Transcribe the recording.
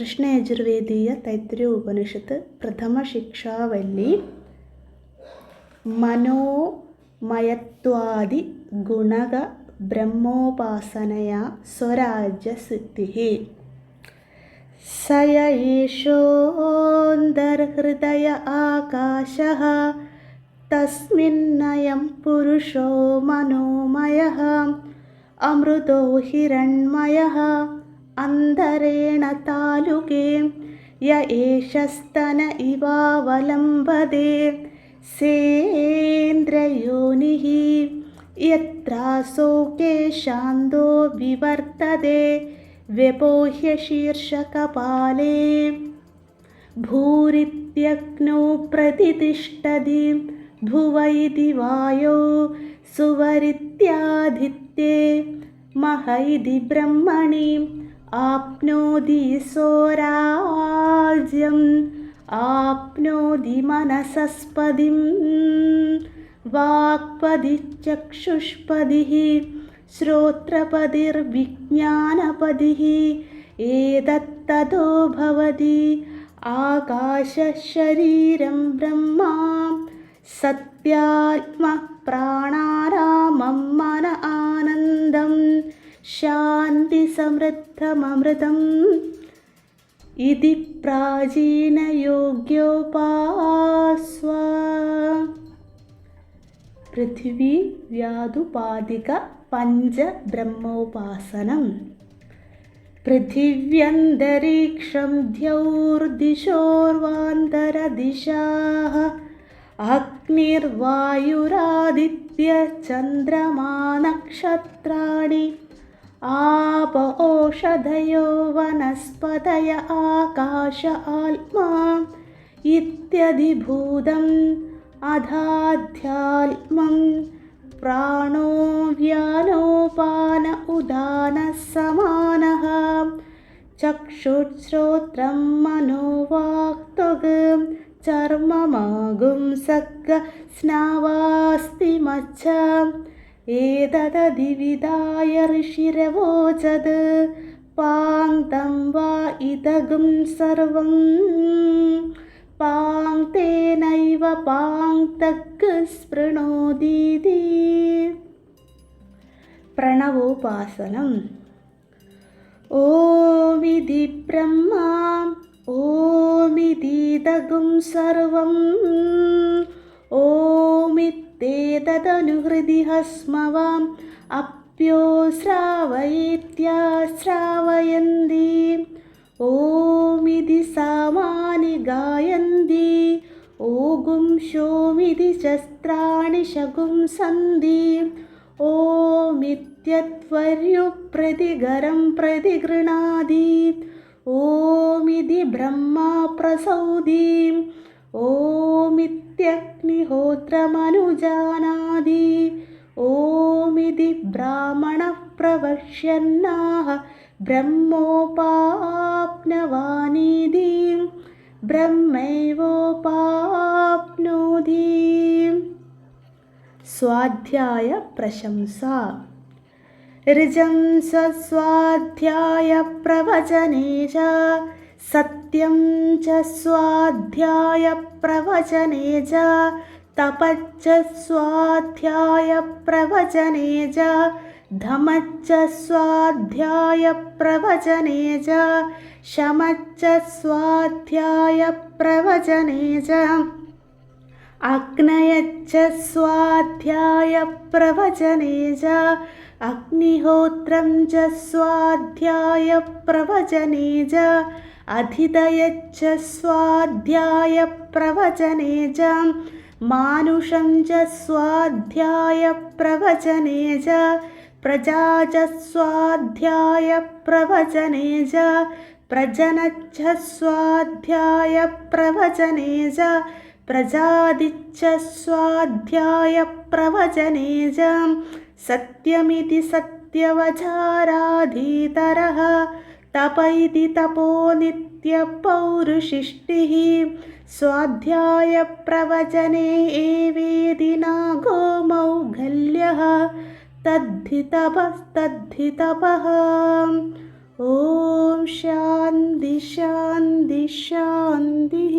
കൃഷ്ണയജുർവേദീയ തൈത്തിരീയ ഉപനിഷത്ത് പ്രഥമ ശിക്ഷാവല്ലി മനോമയത്വാദി ഗുണക ബ്രഹ്മോപാസനയാ സ്വരാജ്യസിദ്ധിഃ. സയേഷോന്തർഹൃദയ ആകാശ. തസ്മിന്നയം പുരുഷോ മനോമയ. അമൃതോ ഹിരൺമയ. हिरण्मयः अन्तरेण तालुके य एषस्तन इवावलम्बते सेन्द्रयोनिः यत्रासोके शान्तो विवर्तते व्यपोह्य शीर्षकपाले भूरित्यग्नौ प्रतितिष्ठति भुव इति वायो सुवरित्यादित्ये मह इति ब्रह्मणि ആപ്നോതി സ്വരാജ്യം ആപ്നോതി മനസസ്പതിം വാക്പതിചക്ഷുഷ്പതി ശ്രോത്രപതിർവിജ്ഞാനപതി ഏതത്തതോ ഭവതി ആകാശശരീരം ബ്രഹ്മാം സത്യാത്മ പ്രാണാരാമം മന ആനന്ദം शान्तिसमृद्धममृतम् इति പ്രാചീനയോഗ്യോപാസ്വ പൃഥിവി വ്യാതുപാതിക പഞ്ചബ്രഹ്മോപാസനം പൃഥിവ്യന്തരീക്ഷം ദ്യൗർദിശോർവാന്തരദിശാः अग्निर्वायुरादित्यचन्द्रमा नक्षत्राणि आप ओषधयो वनस्पतय आकाश आत्मा इत्यधिभूतम् अधाध्यात्मं प्राणो व्यानोपान उदानः समानः चक्षुश्रोत्रं मनोवाक्त्वग् चर्ममागुं सग् ഏതദതിവിധായ ഋഷിരവോചത്? പാങ്തം വാ ഇതകും സർവം. പാങ്തേനൈവ പാങ്തക്ക് സ്പൃണോദീതി പ്രണവോപാസനം. ഓമിതി ബ്രഹ്മാ ഓമിതീതകും സർവം. ഓമിത് सर्वम् ॐमित्येतदनुहृदि हस्मवाम् अप्यो श्रावयित्याश्रावयन्ति ॐमिति सामानि गायन्ति ओगुं शोमिति शस्त्राणि शगुं सन्ति ॐमित्यत्वर्युप्रतिगरं प्रतिगृणाति ॐमिति ब्रह्मा प्रसौति ॐमित्यग्निहोत्रमनुजानादि ॐ ब्राह्मणः प्रवक्ष्यन्नाः ब्रह्मोपाप्नवानिधि ब्रह्मैवोपाप्नोति स्वाध्यायप्रशंसा ऋजं ऋजंस च സത്യം ച സ്വാധ്യായപ്രവചനേ ച തപച്ച സ്വാധ്യായപ്രവചനേ ച ധമച്ച സ്വാധ്യായപ്രവചനേ ച ശമച്ച സ്വാധ്യായപ്രവചനേ ച അഗ്നയച്ച സ്വാധ്യായപ്രവചനേ ച അഗ്നിഹോത്രം ച സ്വാധ്യായപ്രവചനേ ച അധിതയച്ച സ്വാധ്യായ പ്രവചനേ ച മാനുഷം ച സ്വാധ്യായ പ്രവചനേ ച പ്രജാ ച സ്വാധ്യായ പ്രവചനേ ച പ്രജനച്ച സ്വാധ്യായ പ്രവചനേ ച പ്രജാതിച്ച സ്വാധ്യായ പ്രവചനേ സത്യമിതി സത്യവചാരാധീതരഃ. तपैः तपो नित्यपौरुषिष्टिः स्वाध्यायप्रवचने एवेदिना गोमौघल्यः तपः ॐ शान्ति शान्ति शान्तिः।